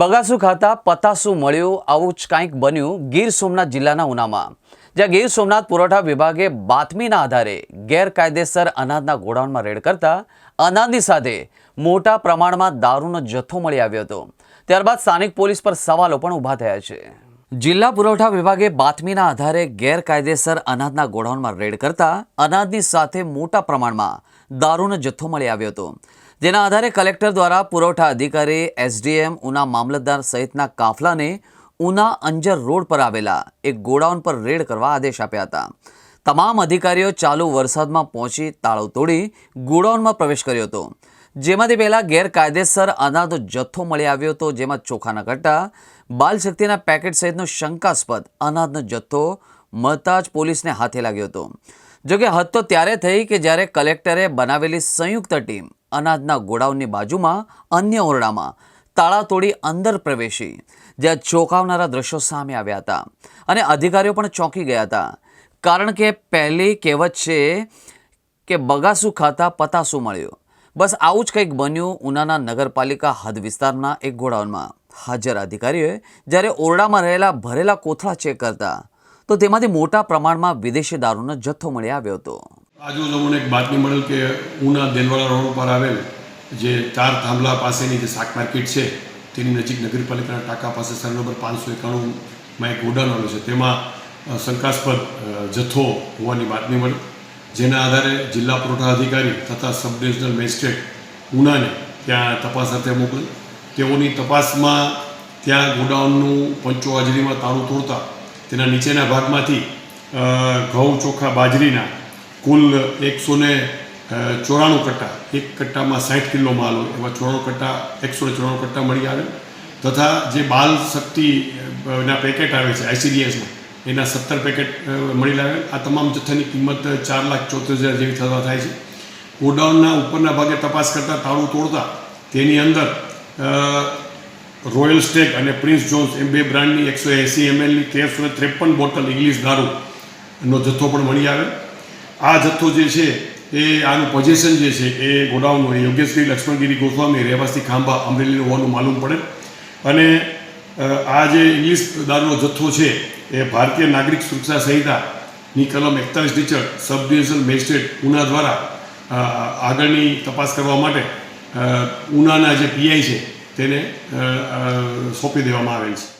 બગાસુ ખાતા પતાસું મળ્યું, આવું જ કાંઈક બન્યું ગીર સોમનાથ જિલ્લાના ઉનામાં. જ્યાં ગીર સોમનાથ પુરવઠા વિભાગે બાતમીના આધારે ગેરકાયદેસર અનાજના ગોડાઉનમાં રેડ કરતા અનાજની સાથે મોટા પ્રમાણમાં દારૂનો જથ્થો મળી આવ્યો હતો. ત્યારબાદ સ્થાનિક પોલીસ પર સવાલો પણ ઊભા થયા છે. જિલ્લા પુરવઠા વિભાગે બાતમીના આધારે ગેરકાયદેસર અનાજના ગોડાઉનમાં રેડ કરતા અનાજની સાથે મોટા પ્રમાણમાં દારૂનો જથ્થો મળી આવ્યો હતો. જેના આધારે કલેક્ટર દ્વારા પુરવઠા અધિકારી એસડીએમ ઉના મામલતદાર સહિતના કાફલાને ઉના અંજર રોડ પર આવેલા એક ગોડાઉન પર રેડ કરવા આદેશ આપ્યા હતા. તમામ અધિકારીઓ ચાલુ વરસાદમાં પહોંચી તાળો તોડી ગોડાઉનમાં પ્રવેશ કર્યો હતો. જેમાંથી પહેલાં ગેરકાયદેસર અનાજનો જથ્થો મળી આવ્યો હતો, જેમાં ચોખાના કટ્ટા બાલશક્તિના પેકેટ સહિતનો શંકાસ્પદ અનાજનો જથ્થો મળતા જ પોલીસને હાથે લાગ્યો હતો. જોકે હદ તો ત્યારે થઈ કે જ્યારે કલેક્ટરે બનાવેલી સંયુક્ત ટીમ અનાજના ગોડાઉનની બાજુમાં, અન્ય ઓરડામાં તાળા તોડી અંદર પ્રવેશી, જ્યાં ચોંકાવનારા દ્રશ્યો સામે આવ્યા હતા અને અધિકારીઓ પણ ચોંકી ગયા હતા. કારણ કે પહેલી કહેવત છે કે બગાસું ખાતા પતાસું મળ્યું. બસ આવું જ કંઈક બન્યું ઉનાના નગરપાલિકા હદ વિસ્તારના એક ગોડાઉનમાં. હાજર અધિકારીઓએ જ્યારે ઓરડામાં રહેલા ભરેલા કોથળા ચેક કરતા, તો તેમાંથી મોટા પ્રમાણમાં વિદેશી દારૂનો જથ્થો મળી આવ્યો હતો. આજુ અમને એક બાતમી મળેલ કે ઉના દેલવાડા રોડ ઉપર આવેલ જે ચાર થાંભલા પાસેની જે શાક માર્કેટ છે, તેની નજીક નગરપાલિકાના ટાંકા પાસે સર નંબર પાંચસો એકાણુંમાં એક ગોડાઉન આવેલું છે. તેમાં શંકાસ્પદ જથ્થો હોવાની બાતમી મળી. જેના આધારે જિલ્લા પુરવઠા અધિકારી તથા સબ ડિવિઝનલ મેજિસ્ટ્રેટ ઉનાને ત્યાં તપાસ અર્થે મોકલી. તેઓની તપાસમાં ત્યાં ગોડાઉનનું પંચો હાજરીમાં તાળું તોડતા તેના નીચેના ભાગમાંથી ઘઉં ચોખા બાજરીના કુલ એકસો ને ચોરાણું કટ્ટા, એક કટ્ટામાં સાઠ કિલો માલ હોય, એવા ચોરાણું કટ્ટા એકસો ને ચોરાણું કટ્ટા મળી આવે તથા જે બાલ શક્તિના પેકેટ આવે છે આઈસીડીએસના એના સત્તર પેકેટ મળી લાવે. આ તમામ જથ્થાની કિંમત ચાર લાખ ચોત્રીસ હજાર જેવી થવા થાય છે. ગોડાઉનના ઉપરના ભાગે તપાસ કરતાં તાળું તોડતા તેની અંદર રોયલ સ્ટેક અને પ્રિન્સ જોન્સ એમ બે બ્રાન્ડની એકસો એંસી એમએલની તેરસો ત્રેપન બોટલ ઇંગ્લિશ દારૂનો જથ્થો પણ મળી આવે. આ જથ્થો જે છે, એ આનું પોઝિશન જે છે, એ ગોડાઉનનું એ યોગેશગીરી લક્ષ્મણગીરી ગોસ્વામી રહેવાસી ખાંભા અમરેલીનું હોવાનું માલુમ પડે. અને આ જે ઇંગ્લિશ દારૂનો જથ્થો છે એ ભારતીય નાગરિક સુરક્ષા સંહિતાની કલમ એકતાલીસ teacher, sub divisional magistrate Una દ્વારા આગળની તપાસ કરવા માટે ઉનાના જે પીઆઈ છે, તેને સોંપી દેવામાં આવેલ છે.